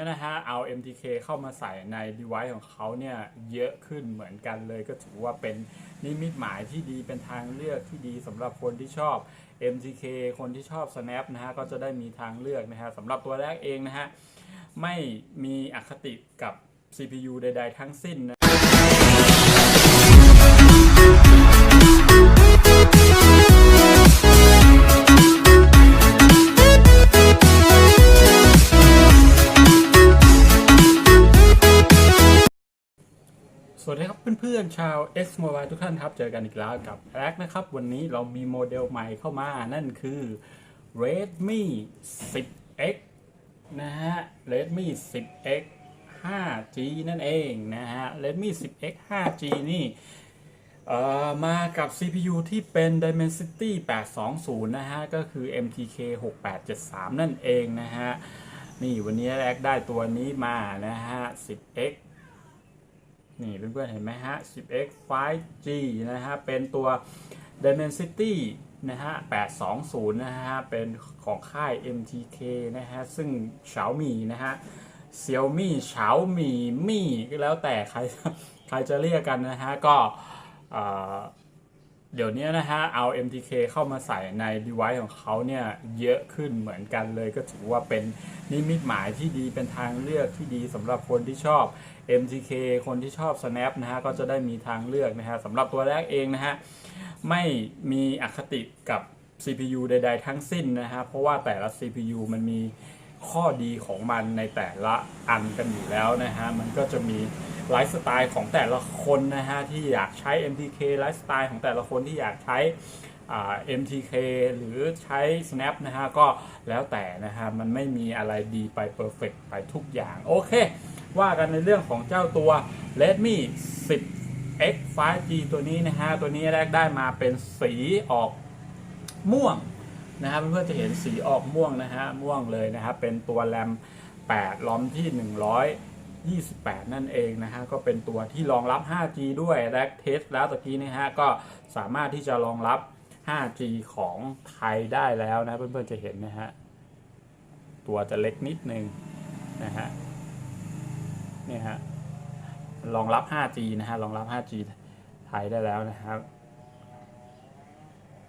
นี้นะฮะเอา MTK เข้ามาใส่ใน device ของเขาเนี่ยเยอะขึ้นเหมือนกันเลย ก็ถือว่าเป็นนิมิตหมายที่ดีเป็นทางเลือกที่ดีสำหรับคนที่ชอบ MTK คนที่ชอบ Snap นะฮะก็จะได้มีทางเลือกนะฮะสำหรับตัวแรกเองนะฮะไม่มีอคติกับ CPU ใด ๆ ทั้งสิ้นนะ สวัสดีครับเพื่อนๆชาว X Mobile ทุกท่านครับ เจอกันอีกแล้วกับแอคนะครับ วันนี้เรามีโมเดลใหม่เข้ามานั่นคือ Redmi 10X นะฮะ Redmi 10X 5G นั่นเองนะฮะ Redmi 10X 5G นี่เอ่อมากับ CPU ที่เป็น Dimensity 820 นะฮะ ก็คือ MTK 6873 นั่นเองนะฮะ นี่วันนี้แรกได้ตัวนี้มานะฮะ 10X นี่เพื่อนๆเห็นไหมฮะ 10x 5G นะฮะ เป็นตัว Dimensity นะฮะ 820 นะฮะ เป็นของค่าย MTK นะฮะ ซึ่ง Xiaomi นะฮะ Xiaomi Xiaomi มี่ก็แล้วแต่ใครใครจะเรียกกันนะฮะ ก็เอ่อเดี๋ยวนี้นะฮะ เอา MTK เข้ามาใส่ใน device ของเขาเนี่ย เยอะขึ้นเหมือนกันเลยก็ถือว่าเป็นนิมิตหมายที่ดีเป็นทางเลือกที่ดีสำหรับคนที่ชอบ MTK คนที่ชอบ Snap นะฮะก็จะได้มีทางเลือกนะฮะสำหรับตัวแรกเองนะฮะไม่มีอคติกับ CPU ใด ๆ ทั้งสิ้นนะฮะเพราะว่าแต่ละ CPU มันมีข้อดีของมันในแต่ละอันกันอยู่แล้วนะฮะมันก็จะมีไลฟ์สไตล์ของแต่ละคนนะฮะที่อยากใช้ MTK ไลฟ์สไตล์ของแต่ละคนที่อยากใช้อ่า MTK หรือใช้ Snap นะฮะก็แล้วแต่นะฮะมันไม่มีอะไรดีไป perfect ไปทุกอย่าง โอเค ว่ากันในเรื่องของเจ้าตัว Redmi 10 X 5G ตัวนี้นะฮะ ตัวนี้แรกได้มาเป็นสีออกม่วงนะครับเพื่อนๆจะเห็นสีออกม่วงนะฮะ ม่วงเลยนะครับเป็นตัวแรม 8 ล้อมที่ 128 นั่นเองนะฮะ ก็เป็นตัวที่รองรับ 5G ด้วยแรกเทสแล้วตะกี้นะฮะ ก็สามารถที่จะรองรับ 5G ของไทยได้แล้วนะเพื่อนๆจะเห็นนะฮะ ตัวจะเล็กนิดนึงนะฮะ เนี่ยฮะรองรับ 5G นะฮะรองรับ 5G ไทยได้แล้วนะครับ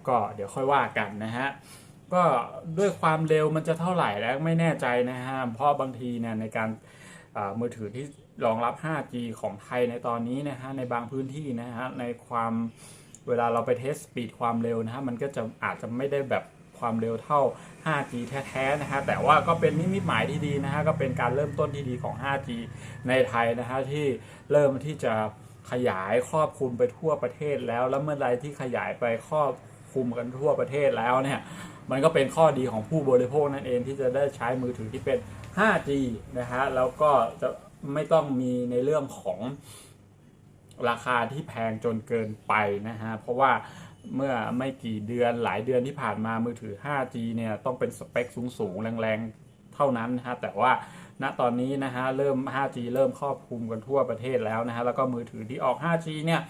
ก็เดี๋ยวค่อยว่ากันนะฮะก็ด้วยความเร็วมันจะเท่าไหร่แล้วไม่แน่ใจนะฮะเพราะบางทีเนี่ยในการมือถือที่รองรับ 5G ของไทยในตอนนี้นะฮะในบางพื้นที่นะฮะในความเวลาเราไปเทสสปีดความเร็วนะฮะมันก็จะอาจจะไม่ได้แบบ ความเร็วเท่า 5G แท้ๆนะฮะแต่ว่าก็เป็นนิมิตหมายที่ดีนะฮะก็เป็นการเริ่มต้นที่ดีของ 5G ในไทยนะฮะที่เริ่มที่จะขยายครอบคลุมไปทั่วประเทศแล้ว แล้วเมื่อไรที่ขยายไปครอบคลุมกันทั่วประเทศแล้วเนี่ยมันก็เป็นข้อดีของผู้บริโภคนั่นเองที่จะได้ใช้มือถือที่เป็น 5G นะฮะแล้วก็จะไม่ต้องมีในเรื่องของราคาที่แพงจนเกินไปนะฮะเพราะว่า เมื่อไม่กี่เดือนหลายเดือนที่ผ่านมามือถือ 5G เนี่ยต้องเป็นสเปคสูงๆ แรงๆ เท่านั้นนะฮะแต่ว่าณตอนนี้นะฮะเริ่ม 5G เริ่มครอบคลุมกันทั่วประเทศแล้วนะฮะแล้วก็มือถือที่ออก 5G เนี่ย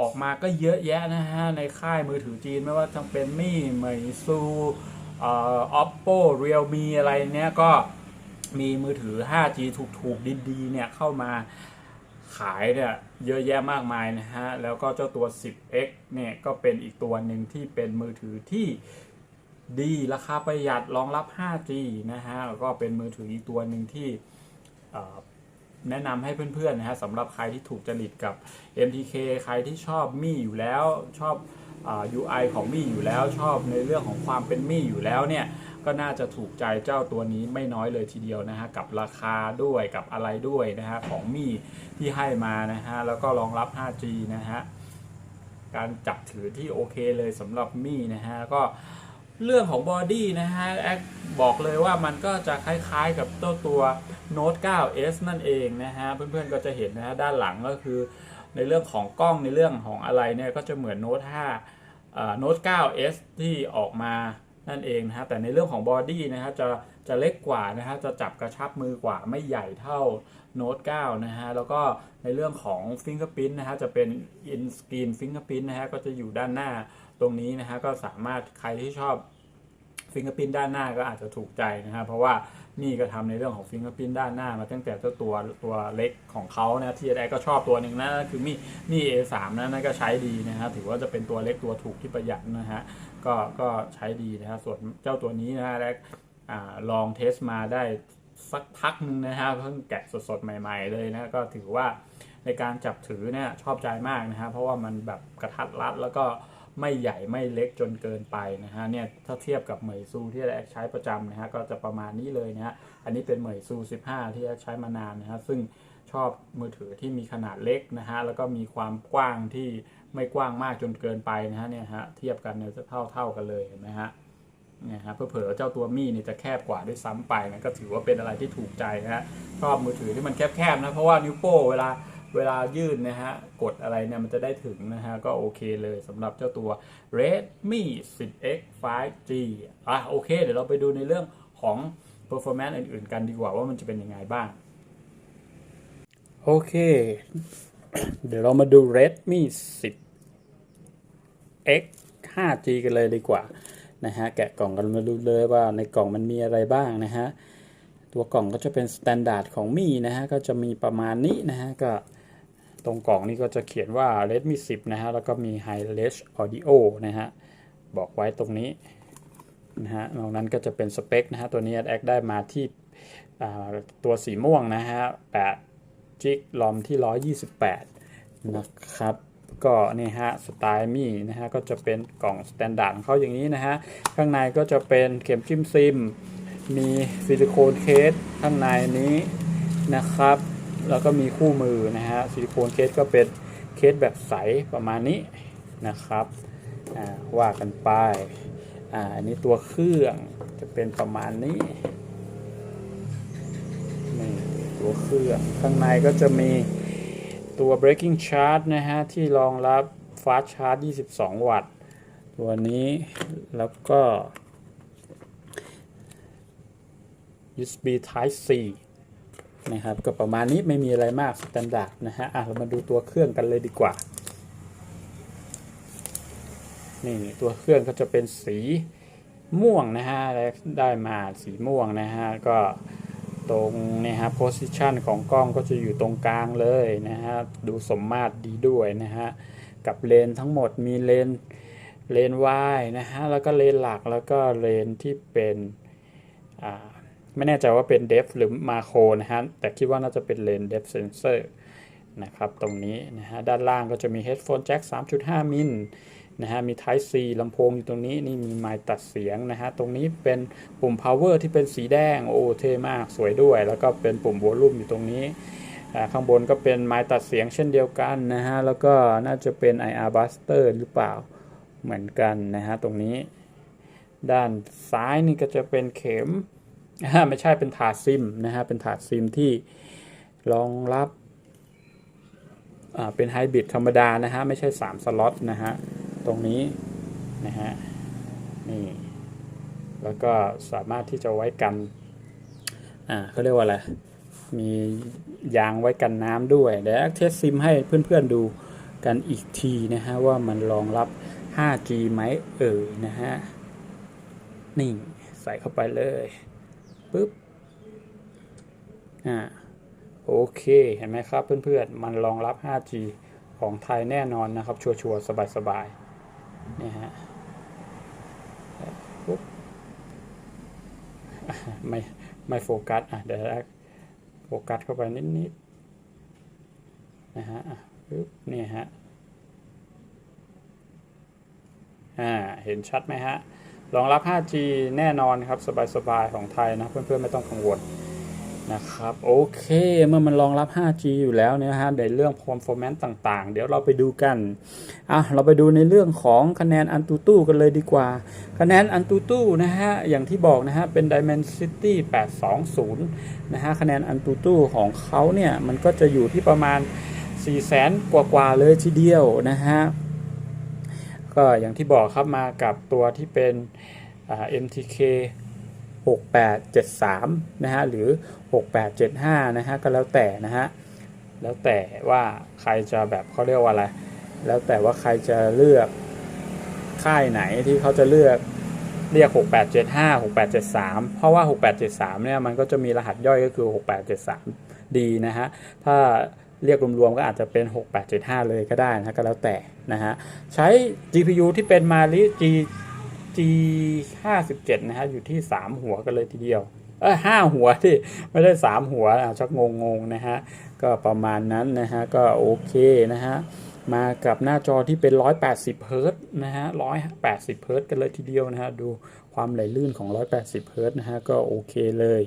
ออกมาก็เยอะแยะนะฮะในค่ายมือถือจีนไม่ว่าจะเป็นมี่เหมยซูเอ่อ oppo realme อะไรเนี้ยก็มีมือถือ 5G ถูกๆ ดีๆ เนี่ยเข้ามาายเนี่ยเยอะแยะมากมายนะฮะ แล้วก็เจ้าตัว 10x เนี่ยก็เป็นอีกตัวหนึ่งที่เป็นมือถือที่ดีราคาประหยัดรองรับ 5G นะฮะ แล้วก็เป็นมือถืออีกตัวหนึ่งที่แนะนำให้เพื่อนๆนะฮะสำหรับใครที่ถูกจริตกับ MTK ใครที่ชอบมี่อยู่แล้วชอบอ UI ของมี่อยู่แล้วชอบในเรื่องของความเป็นมี่อยู่แล้วเนี่ย ก็น่าจะถูกใจเจ้าตัวนี้ไม่น้อยเลยทีเดียวนะฮะกับราคาด้วยกับอะไรด้วยนะฮะของมี่ที่ให้มานะฮะแล้วก็รองรับ 5G นะฮะการจับถือที่โอเคเลยสำหรับมี่นะฮะก็เรื่องของบอดี้นะฮะแอคบอกเลยว่ามันก็จะคล้ายๆกับตัวตัว Note 9s นั่นเองนะฮะ เพื่อนๆก็จะเห็นนะฮะด้านหลังก็คือ ในเรื่องของกล้องในเรื่องของอะไรเนี่ยก็จะเหมือน Note 5อ่อ Note 9s ที่ออกมา นั่นเองนะฮะแต่ในเรื่องของบอดี้นะฮะจะจะเล็กกว่านะฮะจะจับกระชับมือกว่าไม่ใหญ่เท่า Note 9นะฮะแล้วก็ในเรื่องของ Fingerprint นะฮะจะเป็น In Screen Fingerprint นะฮะก็จะอยู่ด้านหน้าตรงนี้นะฮะก็สามารถใครที่ชอบฟิงเกอร์พินด้านหน้าก็อาจจะถูกใจนะฮะเพราะว่านี่ก็ทำในเรื่องของฟิงเกอร์พินด้านหน้ามาตั้งแต่เจ้าตัวตัวเล็กของเขานะที่แอก็ชอบตัวหนึ่งนะคือมีมี A3 นะนั่นก็ใช้ดีนะฮะถือว่าจะเป็นตัวเล็กตัวถูกที่ประหยัดนะฮะ ก็ก็ใช้ดีนะฮะส่วนเจ้าตัวนี้นะฮะแรกลองเทสมาได้สักพักหนึ่งนะฮะเพิ่งแกะสดๆ ใหม่ ๆ เลยนะก็ถือว่าในการจับถือเนี่ยชอบใจมากนะฮะเพราะว่ามันแบบกระทัดรัดแล้วก็ไม่ใหญ่ไม่เล็กจนเกินไปนะฮะเนี่ยถ้าเทียบกับเหมยซูที่แรกใช้ประจำนะฮะก็จะประมาณนี้เลยนะฮะอันนี้เป็นเหมยซู 15 ที่แรกใช้มานานนะฮะซึ่งชอบมือถือที่มีขนาดเล็กนะฮะแล้วก็มีความกว้างที่ ไม่กว้างมากจนเกินไปนะฮะเนี่ยฮะเทียบกันเนี่ยจะเท่าเท่ากันเลยเห็นไหมฮะเนี่ยฮะเผลอๆเจ้าตัวมี่นี่ยจะแคบกว่าด้วยซ้ำไปนะก็ถือว่าเป็นอะไรที่ถูกใจนะฮะชอบมือถือที่มันแคบๆนะเพราะว่านิ้วโป้เวลาเวลายื่นนะฮะกดอะไรเนี่ยมันจะได้ถึงนะฮะก็โอเคเลยสำหรับเจ้าตัว Redmi 10X 5G อะโอเค เดี๋ยวเราไปดูในเรื่องของ performance อื่นๆ กันดีกว่าว่ามันจะเป็นยังไงบ้าง โอเค เดี๋ยวเรามาดู Redmi 10 X 5G กันเลยดีกว่านะฮะแกะกล่องกันมาดูเลยว่าในกล่องมันมีอะไรบ้างนะฮะตัวกล่องก็จะเป็นสแตนดาร์ดของมีนะฮะก็จะมีประมาณนี้นะฮะก็ตรงกล่องนี้ก็จะเขียนว่า Redmi 10 นะฮะแล้วก็มี High Res Audio นะฮะบอกไว้ตรงนี้นะฮะนอกนั้นก็จะเป็นสเปคนะฮะตัวนี้แอดได้มาที่ตัวสีม่วงนะฮะ8 จิกลอมที่ 128 นะครับ ก็นี่ฮะสไตล์มี่นะฮะก็จะเป็นกล่องสแตนดาร์ดของเขาอย่างนี้นะฮะ ข้างในก็จะเป็นเข็มจิ้มซิม มีซิลิโคนเคสข้างในนี้นะครับ แล้วก็มีคู่มือนะฮะซิลิโคนเคสก็เป็นเคสแบบใสประมาณนี้นะครับว่ากันไปอ่าอันนี้ตัวเครื่องจะเป็นประมาณนี้ ตัวเครื่อง ข้างในก็จะมีตัว breaking charge นะฮะ ที่รองรับ fast charge 22 วัตต์ ตัวนี้แล้วก็ USB Type C นะครับ ก็ประมาณนี้ไม่มีอะไรมากสแตนดาร์ดนะฮะ อะ เรามาดูตัวเครื่องกันเลยดีกว่า นี่ตัวเครื่องก็จะเป็นสีม่วงนะฮะและได้มาสีม่วงนะฮะ ก็ ตรงนี่ยฮะ position ของกล้องก็จะอยู่ตรงกลางเลยนะฮะดูสมมาตรดีด้วยนะฮะกับเลนทั้งหมดมีเลนเลนวายนะฮะแล้วก็เลนหลักแล้วก็เลนที่เป็นไม่แน่ใจว่าเป็นเดฟหรือมาโครนะฮะแต่คิดว่าน่าจะเป็นเลนเดฟเซนเซอร์นะครับตรงนี้นะฮะด้านล่างก็จะมี headphone jack 3.5 มิล นะฮะมี Type C ลำโพงอยู่ตรงนี้นี่มีไมค์ตัดเสียงนะฮะตรงนี้เป็นปุ่ม power ที่เป็นสีแดงโอ้เท่มากสวยด้วย แล้วก็เป็นปุ่ม volume อยู่ตรงนี้ข้างบนก็เป็นไมค์ตัดเสียงเช่นเดียวกันนะฮะ แล้วก็น่าจะเป็น IR buster หรือเปล่าเหมือนกันนะฮะ ตรงนี้ ด้านซ้ายนี่ก็จะเป็นเข็ม ไม่ใช่เป็นถาดซิมนะฮะ เป็นถาดซิมที่รองรับเป็นไฮบริดธรรมดานะฮะ ไม่ใช่ 3 สล็อตนะฮะ ตรงนี้นะฮะนี่แล้วก็สามารถที่จะไว้กันอ่าเขาเรียกว่าอะไรมียางไว้กันน้ำด้วยเดี๋ยวเทสซิมให้เพื่อนๆดูกันอีกทีนะฮะว่ามันรองรับ 5G ไหมเอ่ยนะฮะนี่ใส่เข้าไปเลยปึ๊บอ่าโอเคเห็นไหมครับเพื่อนๆ มันรองรับ 5G ของไทยแน่นอนนะครับ ชัวร์ๆ สบายๆ นี่ยฮะปุ๊บไม่ไม่โฟกัสอะเดี๋ยวโฟกัสเข้าไปนิดๆนะฮะปึ๊บเนี่ยฮะอ่าเห็นชัดไหมฮะรองรับ 5G แน่นอนครับ สบายๆ ของไทยนะ เพื่อนๆ ไม่ต้องกังวล นะครับโอเคเมื่อมันรองรับ 5G อยู่แล้วเนี่ยฮะในเรื่อง performance ต่างๆ เดี๋ยวเราไปดูกันอะเราไปดูในเรื่องของคะแนนอันตูตู้กันเลยดีกว่า คะแนนอันตูตู้นะฮะอย่างที่บอกนะฮะเป็น Dimensity 820นะฮะคะแนนอันตูตู้ของเขาเนี่ยมันก็จะอยู่ที่ประมาณ 400,000กว่าๆเลยทีเดียวนะฮะก็อย่างที่บอกครับมากับตัวที่เป็น MTK 6873 นะฮะ หรือ 6875 นะฮะ ก็แล้วแต่นะฮะ แล้วแต่ว่าใครจะแบบเขาเรียกว่าอะไร แล้วแต่ว่าใครจะเลือกค่ายไหนที่เขาจะเลือกเรียก 6875 6873 เพราะว่า 6873 เนี่ย มันก็จะมีรหัสย่อยก็คือ 6873D นะฮะ ถ้าเรียกรวมๆ ก็อาจจะเป็น 6875 เลยก็ได้นะก็แล้วแต่นะฮะ ใช้ GPU ที่เป็น Mali G G57 นะฮะอยู่ที่ 3 หัวกันเลยทีเดียวเออห้าหัวที่ไม่ได้3หัวอะชักงงๆนะฮะก็ประมาณนั้นนะฮะก็โอเคนะฮะมากับหน้าจอที่เป็น 180 เฮิร์ตนะฮะ 180 เฮิร์ตกันเลยทีเดียวนะฮะ ดูความไหลลื่นของ 180 เฮิร์ตนะฮะ ก็โอเคเลย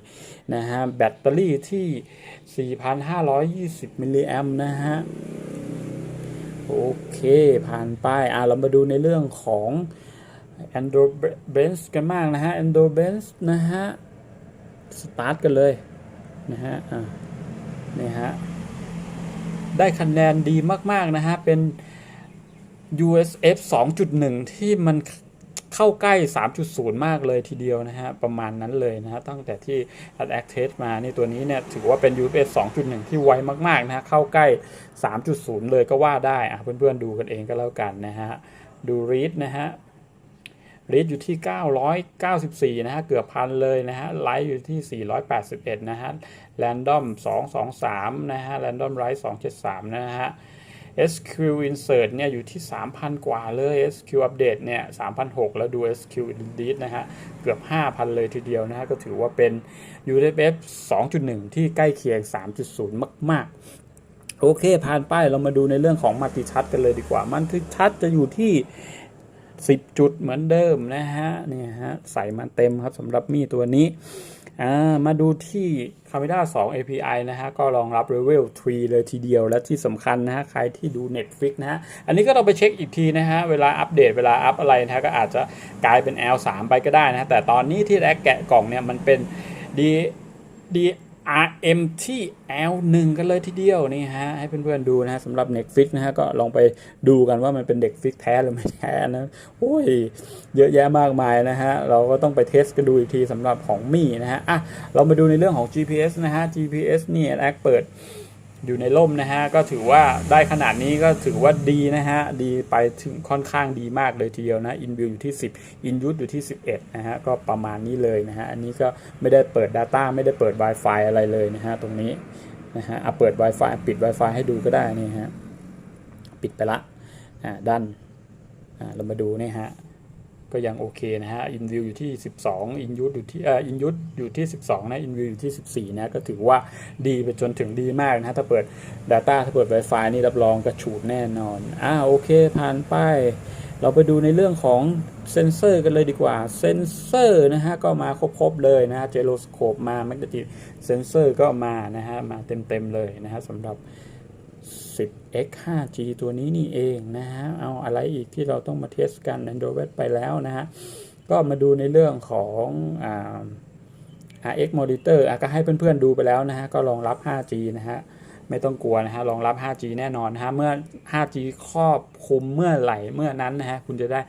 นะฮะ แบตเตอรี่ที่ 4,520 มิลลิแอมนะฮะ โอเค ผ่านไป อะ เรามาดูในเรื่องของ Andro Benz กันมากนะฮะ Andro Benz นะฮะ สตาร์ทกันเลยนะฮะอ่านี่ฮะ ได้คะแนนดีมากๆนะฮะ เป็น USF 2.1 ที่มันเข้าใกล้ 3.0 มากเลยทีเดียวนะฮะ ประมาณนั้นเลยนะฮะ ตั้งแต่ที่ a d a c t e s t มานี่ตัวนี้เนี่ย ถือว่าเป็น USF 2.1 ที่ไวมากๆนะฮะ เข้าใกล้ 3.0 เลยก็ว่าได้ อะเพื่อนๆดูกันเองก็แล้วกันนะฮะ ดู read นะฮะ รีดอยู่ที่ 994 นะฮะ เกือบพันเลยนะฮะ ไลท์อยู่ที่ 481 นะฮะ แรนดอม 223 นะฮะ แรนดอมไรท์ 273 นะฮะ SQ insert เนี่ยอยู่ที่ 3,000 กว่าเลย SQ update เนี่ย3,600แล้วดู SQ delete นะฮะ เกือบ 5,000 เลยทีเดียวนะฮะ ก็ถือว่าเป็น UFF 2.1 ที่ใกล้เคียง 3.0 มาก ๆ โอเค ผ่านไปเรามาดูในเรื่องของมัลติชัดกันเลยดีกว่า มัลติชัดจะอยู่ที่ 10 จุดเหมือนเดิมนะฮะเนี่ยฮะใส่มาเต็มครับสำหรับมีตัวนี้มาดูที่ Camera 2 API นะฮะ ก็รองรับ Level 3 เลยทีเดียว และที่สำคัญนะฮะ ใครที่ดู Netflix นะฮะ อันนี้ก็ต้องไปเช็คอีกทีนะฮะ เวลาอัปเดตเวลาอัปอะไรนะฮะ ก็อาจจะกลายเป็น L3 ไปก็ได้นะฮะ แต่ตอนนี้ที่แรกแกะกล่องเนี่ย มันเป็น D D RM ที่ L1 กันเลยทีเดียวนี่ฮะให้เพื่อนๆดูนะฮะสำหรับ Netflix นะฮะก็ลองไปดูกันว่ามันเป็นเด็กฟิกแท้หรือไม่แท้นะโอ้ยเยอะแยะมากมายนะฮะเราก็ต้องไปเทสกันดูอีกทีสำหรับของมี่นะฮะอะเรามาดูในเรื่องของ GPS นะฮะ GPS นี่แอคเปิด อยู่ในร่มนะฮะก็ถือว่าได้ขนาดนี้ก็ถือว่าดีนะฮะดีไปถึงค่อนข้างดีมากเลยทีเดียวนะ InView อยู่ที่ 10 InUse อยู่ที่ 11 นะฮะก็ประมาณนี้เลยนะฮะอันนี้ก็ไม่ได้เปิด Data ไม่ได้เปิด Wi-Fi อะไรเลยนะฮะตรงนี้นะฮะเอาเปิด Wi-Fi ปิด Wi-Fi ให้ดูก็ได้นี่ฮะปิดไปละอ่าด้านอ่าเรามาดูนี่ฮะ ก็ยังโอเคนะฮะ InView อยู่ที่ 12 InUse อยู่ที่เอ่อ InUse อยู่ที่ 12 นะ InView อยู่ที่ 14 นะ ก็ถือว่าดีไปจนถึงดีมากนะฮะถ้าเปิด Data ถ้าเปิด Wi-Fi นี่รับรองกระฉูดแน่นอนอ่าโอเค ผ่านไป เราไปดูในเรื่องของเซนเซอร์กันเลยดีกว่า เซนเซอร์นะฮะ ก็มาครบๆเลยนะฮะเจโรสโคปมาแมกนติกเซนเซอร์ก็มานะฮะ มาเต็มๆเลยนะฮะสำหรับ 10x 5g ตัวนี้นี่เองนะฮะ เอาอะไรอีกที่เราต้องมาเทสกัน Android ไปแล้วนะฮะ ก็มาดูในเรื่องของอ่า RX Monitor อะก็ให้เพื่อนๆดูไปแล้วนะฮะ ก็รองรับ 5G นะฮะ ไม่ต้องกลัวนะฮะ รองรับ 5G แน่นอนนะฮะ เมื่อ 5G ครอบคลุมเมื่อไหร่เมื่อนั้นนะฮะ คุณจะได้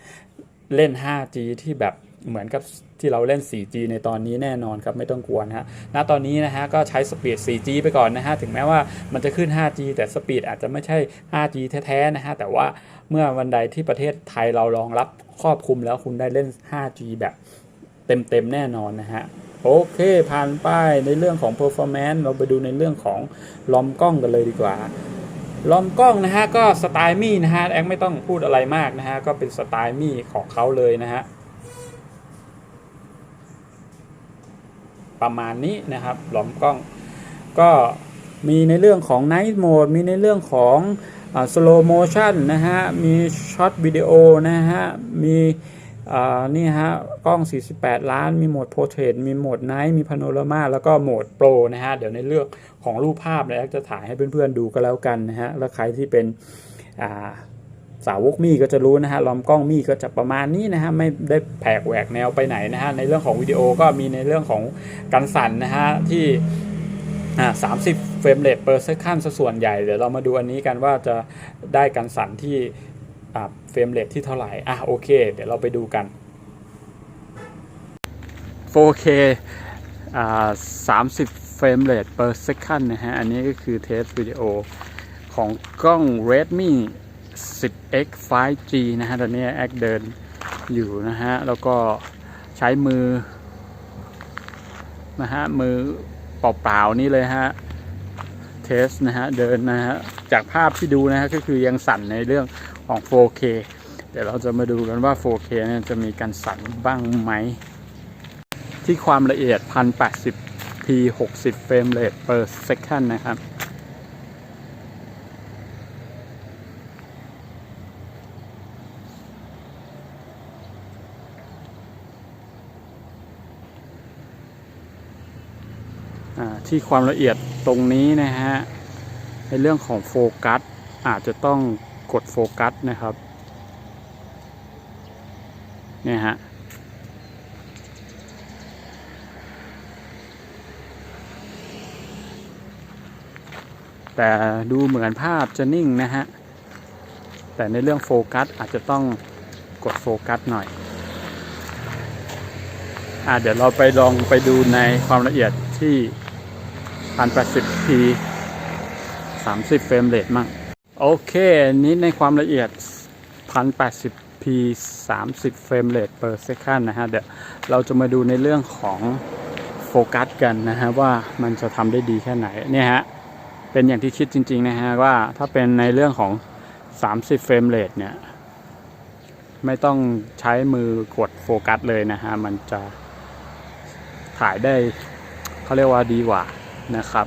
เล่น 5G ที่แบบเหมือนกับ ที่เราเล่น 4G ในตอนนี้แน่นอนครับไม่ต้องกลัวนะฮะณตอนนี้นะฮะก็ใช้สปีด 4G ไปก่อนนะฮะถึงแม้ว่ามันจะขึ้น 5G แต่สปีดอาจจะไม่ใช่ 5G แท้ๆนะฮะแต่ว่าเมื่อวันใดที่ประเทศไทยเรารองรับครอบคลุมแล้วคุณได้เล่น 5G แบบเต็มๆแน่นอนนะฮะโอเค ผ่านไปในเรื่องของ performance เราไปดูในเรื่องของลอมกล้องกันเลยดีกว่าลอมกล้องนะฮะก็สไตล์มี่นะฮะแอคไม่ต้องพูดอะไรมากนะฮะก็เป็นสไตล์มี่ของเขาเลยนะฮะ ประมาณนี้นะครับหลอมกล้อง ก็มีในเรื่องของ Night Mode มีในเรื่องของอ่า Slow Motion นะฮะ มีช็อตวิดีโอนะฮะ มีนี่ฮะ กล้อง 48 ล้าน มีโหมด Portrait มีโหมด Night มี Panorama แล้วก็โหมด Pro นะฮะ เดี๋ยวในเรื่องของรูปภาพเนี่ยจะถ่ายให้เพื่อนๆดูก็แล้วกันนะฮะ แล้วใครที่เป็น สาวกมี่ก็จะรู้นะฮะลำกล้องมี่ก็จะประมาณนี้นะฮะไม่ได้แผกแหวกแนวไปไหนนะฮะในเรื่องของวิดีโอก็มีในเรื่องของการสั่นนะฮะที่สามสิบเฟรมเรทเปอร์เซคันส่วนใหญ่เดี๋ยวเรามาดูอันนี้กันว่าจะได้การสั่นที่เฟรมเรทที่เท่าไหร่อะโอเค เดี๋ยวเราไปดูกัน 4K อ่า30 เฟรมเรท per second นะฮะ อันนี้ก็คือเทสวิดีโอของกล้อง Redmi 10X 5G นะฮะตอนนี้แอคเดินอยู่นะฮะ แล้วก็ใช้มือนะฮะ มือเปล่าๆนี่เลยฮะ เทสนะฮะ เดินนะฮะ จากภาพที่ดูนะฮะ ก็คือยังสั่นในเรื่องของ 4K เดี๋ยวเราจะมาดูกันว่า 4K เนี่ยจะมีการสั่นบ้างไหม ที่ความละเอียด 1080p 60 เฟรมเรท per second นะครับ ที่ความละเอียดตรงนี้นะฮะในเรื่องของโฟกัสอาจจะต้องกดโฟกัสนะครับเนี่ยฮะแต่ดูเหมือนภาพจะนิ่งนะฮะ แต่ในเรื่องโฟกัสอาจจะต้องกดโฟกัสหน่อยอ่าเดี๋ยวเราไปลองไปดูในความละเอียดที่ 1080p 30 เฟรมเรทมั่งโอเคนนี้ในความละเอียด 1080p 30 เฟรมเรท per second นะฮะ เดี๋ยวเราจะมาดูในเรื่องของโฟกัสกันนะฮะ ว่ามันจะทำได้ดีแค่ไหน เนี่ยฮะ เป็นอย่างที่คิดจริง ๆ นะฮะ ว่าถ้าเป็นในเรื่องของ 30 เฟรมเรทเนี่ย ไม่ต้องใช้มือกดโฟกัสเลยนะฮะ มันจะถ่ายได้เขาเรียกว่าดีกว่า นะครับ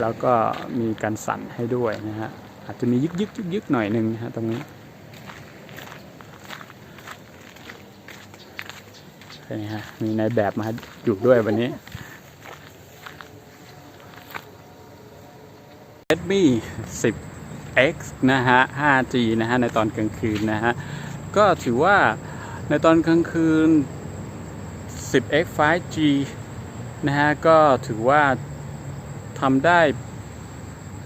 แล้วก็มีการสั่นให้ด้วยนะฮะอาจจะมียึกยึกยึกยึกหน่อยหนึ่งนะฮะตรงนี้นี่ฮะมีในแบบมาอยู่ด้วยวันนี้ Redmi 10X นะฮะ 5G นะฮะ ในตอนกลางคืนนะฮะ ก็ถือว่าในตอนกลางคืน 10X 5G นะฮะก็ถือว่าทำได้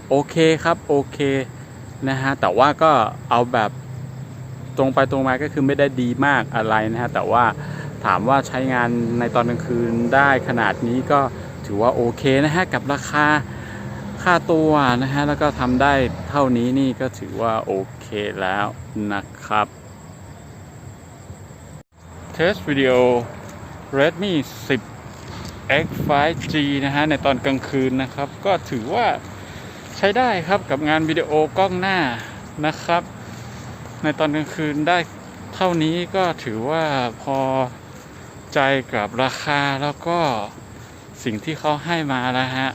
โอเคครับโอเคนะฮะแต่ว่าก็เอาแบบตรงไปตรงมาก็คือไม่ได้ดีมากอะไรนะฮะแต่ว่าถามว่าใช้งานในตอนกลางคืนได้ขนาดนี้ก็ถือว่าโอเคนะฮะกับราคาค่าตัวนะฮะแล้วก็ทำได้เท่านี้นี่ก็ถือว่าโอเคแล้วนะครับเทสวิดีโอ Redmi 10 X 5G นะฮะในตอนกลางคืนนะครับ ก็ถือว่าใช้ได้ครับกับงานวิดีโอกล้องหน้านะครับ ในตอนกลางคืนได้เท่านี้ก็ถือว่าพอใจกับราคาแล้วก็สิ่งที่เขาให้มาแล้วฮะ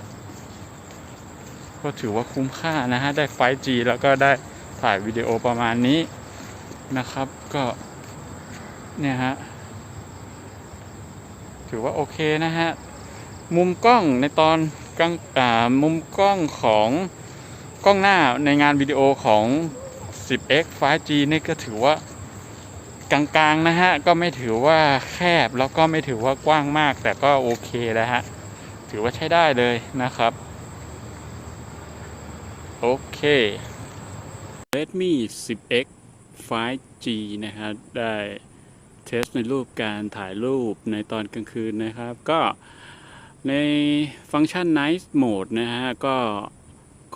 ก็ถือว่าคุ้มค่านะฮะ ได้ 5G แล้วก็ได้ถ่ายวิดีโอประมาณนี้นะครับก็เนี่ยฮะ ถือว่าโอเคนะฮะ มุมกล้องในตอนกลางมุมกล้องของกล้องหน้าในงานวิดีโอของ 10x 5G นี่ก็ถือว่ากลางๆนะฮะ ก็ไม่ถือว่าแคบแล้วก็ไม่ถือว่ากว้างมาก แต่ก็โอเคแล้วฮะ ถือว่าใช้ได้เลยนะครับ โอเค Redmi 10x 5G นะฮะได้เทสในรูปการถ่ายรูปในตอนกลางคืนนะครับ ก็ ในฟังก์ชัน Night Mode นะฮะ ก็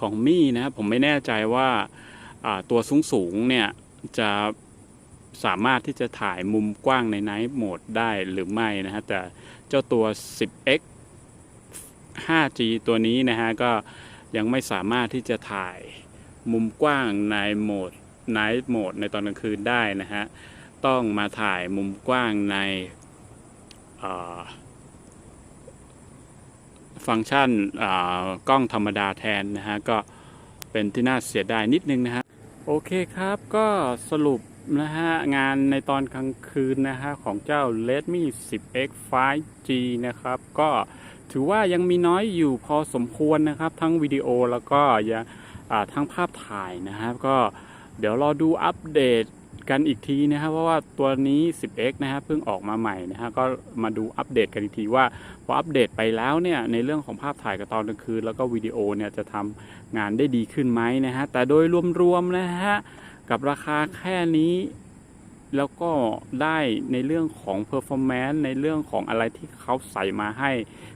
ของมี่นะครับผมไม่แน่ใจว่าตัวสูงๆเนี่ย จะสามารถที่จะถ่ายมุมกว้างใน Night Mode ได้หรือไม่นะฮะ แต่เจ้าตัว 10x 5G ตัวนี้นะฮะ ก็ยังไม่สามารถที่จะถ่ายมุมกว้างในโหมด Night Mode ในตอนกลางคืนได้นะฮะ ต้องมาถ่ายมุมกว้างใน ฟังก์ชันกล้องธรรมดาแทนนะฮะก็เป็นที่น่าเสียดายนิดนึงนะฮะโอเคครับก็สรุปนะฮะงานในตอนกลางคืนนะฮะของเจ้า Redmi 10X 5G นะครับ ก็ถือว่ายังมีน้อยอยู่พอสมควรนะครับ ทั้งวิดีโอแล้วก็ยังทั้งภาพถ่ายนะครับ ก็เดี๋ยวรอดูอัปเดต กันอีกทีนะครับเพราะว่าตัวนี้ 10x นะฮะเพิ่งออกมาใหม่นะฮะก็มาดูอัปเดตกันอีกทีว่าพออัปเดตไปแล้วเนี่ยในเรื่องของภาพถ่ายกับตอนกลางคืน แล้วก็วิดีโอเนี่ยจะทำงานได้ดีขึ้นไหมนะฮะแต่โดยรวมๆนะฮะกับราคาแค่นี้แล้วก็ได้ในเรื่องของ performance ในเรื่องของอะไรที่เขาใส่มาให้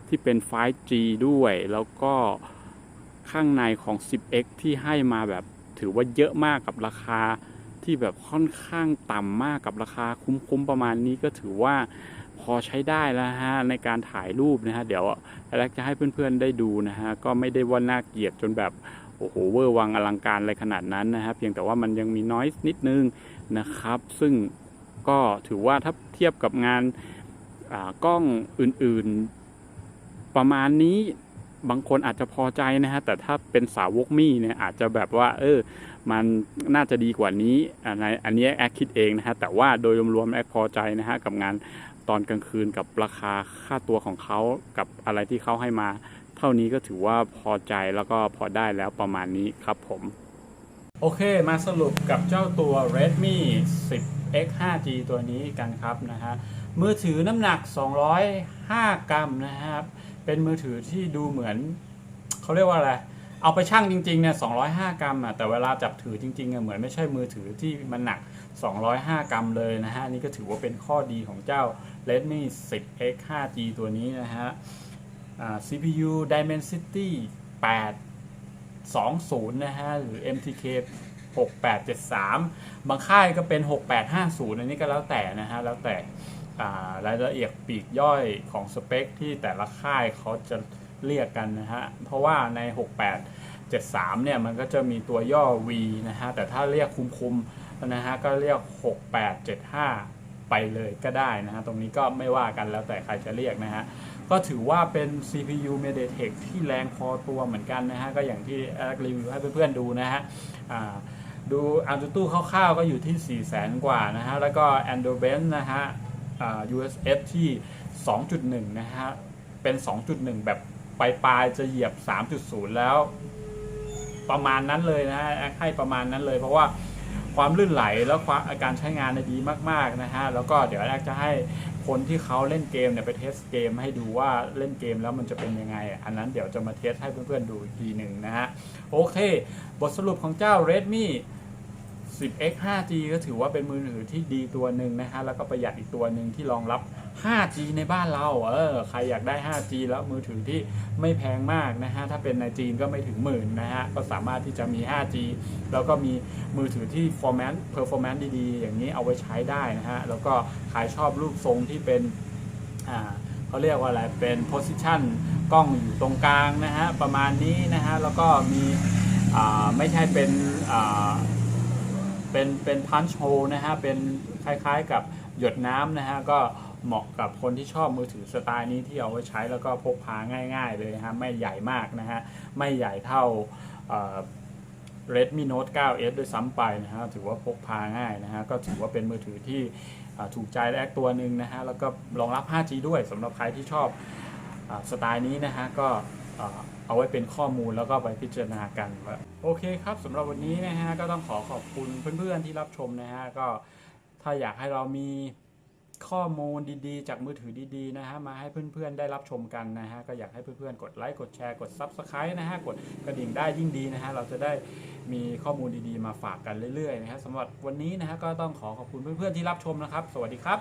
ที่เป็น 5G ด้วย แล้วก็ข้างในของ 10x ที่ให้มาแบบถือว่าเยอะมากกับราคา ที่แบบค่อนข้างต่ำมากกับราคาคุ้มๆประมาณนี้ก็ถือว่าพอใช้ได้แล้วฮะในการถ่ายรูปนะฮะเดี๋ยวแรกจะให้เพื่อนๆได้ดูนะฮะก็ไม่ได้ว่าน่าเกลียดจนแบบโอ้โหเวอร์วังอลังการอะไรขนาดนั้นนะฮะเพียงแต่ว่ามันยังมีน้อยนิดนึงนะครับ ซึ่งก็ถือว่าถ้าเทียบกับงานกล้องอื่นๆประมาณนี้บางคนอาจจะพอใจนะฮะแต่ถ้าเป็นสาวกมี่เนี่ยอาจจะแบบว่า เออ มันน่าจะดีกว่านี้อันนี้อันนี้แอคคิดเองนะฮะแต่ว่าโดยรวมๆแอคพอใจนะฮะกับงานตอนกลางคืนกับราคาค่าตัวของเขากับอะไรที่เขาให้มา เท่านี้ก็ถือว่าพอใจแล้วก็พอได้แล้วประมาณนี้ครับผม โอเคมาสรุปกับเจ้าตัว Redmi 10X 5G ตัวนี้กันครับนะฮะมือถือน้ำหนัก 205 กรัมนะครับ เป็นมือถือที่ดูเหมือน เขาเรียกว่าอะไร เอาไปชั่งจริงๆเนี่ย205 กรัมอะแต่เวลาจับถือจริงๆอะเหมือนไม่ใช่มือถือที่มันหนัก 205 กรัมเลยนะฮะนี่ก็ถือว่าเป็นข้อดีของเจ้า Redmi 10X 5G ตัวนี้นะฮะ CPU Dimensity 8 20 นะฮะ หรือ MTK 6873 บางค่ายก็เป็น 6850 อันนี้ก็แล้วแต่นะฮะ แล้วแต่รายละเอียดปีกย่อยของสเปคที่แต่ละค่ายเขาจะ เรียกกันนะฮะ เพราะว่าใน 6873 เนี่ย มันก็จะมีตัวย่อ V นะฮะ แต่ถ้าเรียกคุ้มๆนะฮะ ก็เรียก 6875 ไปเลยก็ได้นะฮะ ตรงนี้ก็ไม่ว่ากันแล้วแต่ใครจะเรียกนะฮะ ก็ถือว่าเป็น CPU MediaTek ที่แรงพอตัวเหมือนกันนะฮะ ก็อย่างที่แอดรีวิวให้เพื่อนๆดูนะฮะดูอันตูตู้คร่าวๆ ก็อยู่ที่ 4 0 0แสนกว่านะฮะ แล้วก็ Android Benz นะฮะ USF ที่ 2.1 นะฮะ เป็น 2.1 แบบ ปลายๆจะเหยียบ 3.0 แล้ว ประมาณนั้นเลยนะฮะให้ประมาณนั้นเลย เพราะว่าความลื่นไหลแล้วความการใช้งานดีมากๆนะฮะแล้วก็เดี๋ยวแรกจะให้คนที่เขาเล่นเกมเนี่ยไปเทสเกมให้ดูว่าเล่นเกมแล้วมันจะเป็นยังไง อันนั้นเดี๋ยวจะมาเทสให้เพื่อนๆดูอีกทีหนึ่งนะฮะโอเค บทสรุปของเจ้า Redmi 10X 5G ก็ถือว่าเป็นมือถือที่ดีตัวหนึ่งนะฮะแล้วก็ประหยัดอีกตัวหนึ่งที่รองรับ 5G ในบ้านเราเออใครอยากได้ 5G แล้วมือถือที่ไม่แพงมากนะฮะถ้าเป็นในจีนก็ไม่ถึงหมื่นนะฮะก็สามารถที่จะมี 5G แล้วก็มีมือถือที่ performance performance ดีๆ อย่างนี้เอาไว้ใช้ได้นะฮะแล้วก็ใครชอบรูปทรงที่เป็นอ่าเขาเรียกว่าอะไรเป็น position กล้องอยู่ตรงกลางนะฮะประมาณนี้นะฮะแล้วก็มีอ่าไม่ใช่เป็นอ่า เป็นเป็นพันช์โฮนะฮะ เป็นคล้ายๆกับหยดน้ำนะฮะ ก็เหมาะกับคนที่ชอบมือถือสไตล์นี้ที่เอาไว้ใช้แล้วก็พกพาง่าย ๆ เลยฮะ ไม่ใหญ่มากนะฮะ ไม่ใหญ่เท่าเอ่อ Redmi Note 9s ด้วยซ้ำไปนะฮะ ถือว่าพกพาง่ายนะฮะ ก็ถือว่าเป็นมือถือที่ถูกใจแรกตัวหนึ่งนะฮะ แล้วก็รองรับ 5G ด้วยสำหรับใครที่ชอบอสไตล์นี้นะฮะ ก็ เอาไว้เป็นข้อมูลแล้วก็ไปพิจารณากันว่าโอเคครับสำหรับวันนี้นะฮะก็ต้องขอขอบคุณเพื่อนๆที่รับชมนะฮะก็ถ้าอยากให้เรามีข้อมูลดีๆ จากมือถือดีๆนะฮะมาให้เพื่อนๆได้รับชมกันนะฮะก็อยากให้เพื่อนๆกดไลค์กดแชร์กด Subscribe นะฮะกดกระดิ่งได้ยิ่งดีนะฮะเราจะได้มีข้อมูลดีๆมาฝากกันเรื่อยๆนะฮะสำหรับวันนี้นะฮะก็ต้องขอขอบคุณเพื่อนๆที่รับชมนะครับ สวัสดีครับ